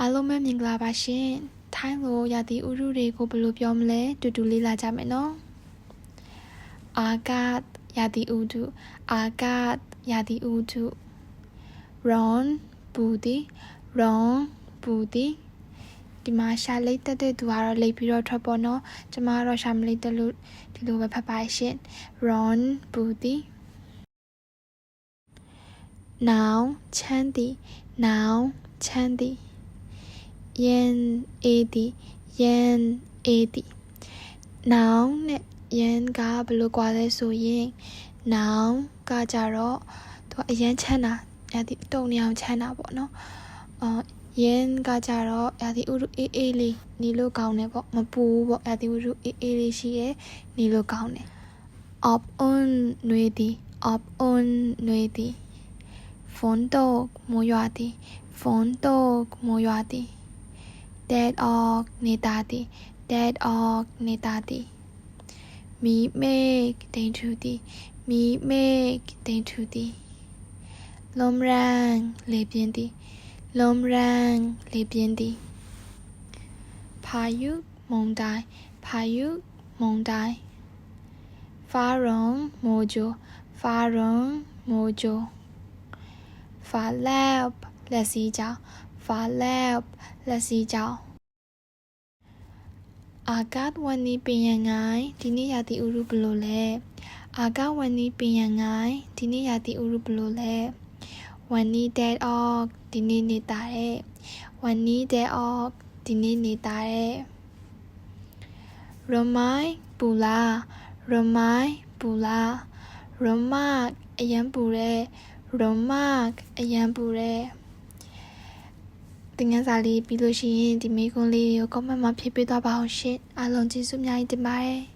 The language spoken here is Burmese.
အားလုံးပဲမင်္ဂလာပါရှင်ထိုင်းလိုရာသီဥတုတွေကိုဘယ်လိုပြောမလဲတူတူလေးလာကြမယ်နော်အာဂတ်ရာသီဥတုအာဂတ်ရာသီဥတု ron ပူသည် ron ပူသည်ဒီမှာရှာလိတ်တက်တဲ့သူကတော့လိတ်ပြီးတော့ထွက်ပေါ်နော်ကျမကတော့ရှာမလိတ်တက်လို့ဒီလိုပဲဖတ်ပါရှင် ron ပူသည် now ချမ်းသည် now ချမ်းသ ည် yen a သည် yen a သည် noun နဲ့ yen ကဘယ်လိုကွာလဲဆိုရင် noun ကကြတော့သူကအရန်ချမ်းတာအဲ့ဒီတုံနေအောင်ချမ်းတာပေါ့နော်အော် yen ကကြတော့အဲ့ဒီဥရုအေးအေးလေးနေလို့ကောင်းတယ်ပေါ့မပူဘူးပေါ့အဲ့ဒီဥရုအေးအေးလေးရှိရဲနေလို့ကောင်းတယ် op on နွေသည် op on နွေသည် ฝนตกမိုးရွာသည်ฝนตกမိုးရွာသည် แดดออกในตาติแดดออกในตาติมีเมฆเต็มทูติมีเมฆเต็มทูติลมแรงเลยเปลี่ยนติลมแรงเลยเปลี่ยนติพายุมงได้พายุมงได้ฟ้าร้องโมโจฟ้าร้องโมโจฟ้าแลบและสีจ้า ฟ้าแลบและสีเจ้า อากาศวันนี้เป็นยังไงที่นี่ยาติอุรุบโลแลอากาศวันนี้เป็นยังไงที่นี่ยาติอุรุบโลแลวันนี้แดดออกที่นี่นี่ตาเอวันนี้แดดออกที่นี่นี่ตาเอรถไม้ปูลารถไม้ปูลารถมากအရန်ပူတဲ့ remark အရန်ပူတဲ့ တင်ငန်းစာလေးပြီးလို့ရှိရင်ဒီမေးခွန်းလေးကို comment မှာဖြည့်ပေးသွားပါအောင်ရှင်အားလုံးကျေးဇူးအများကြီးတင်ပါတယ်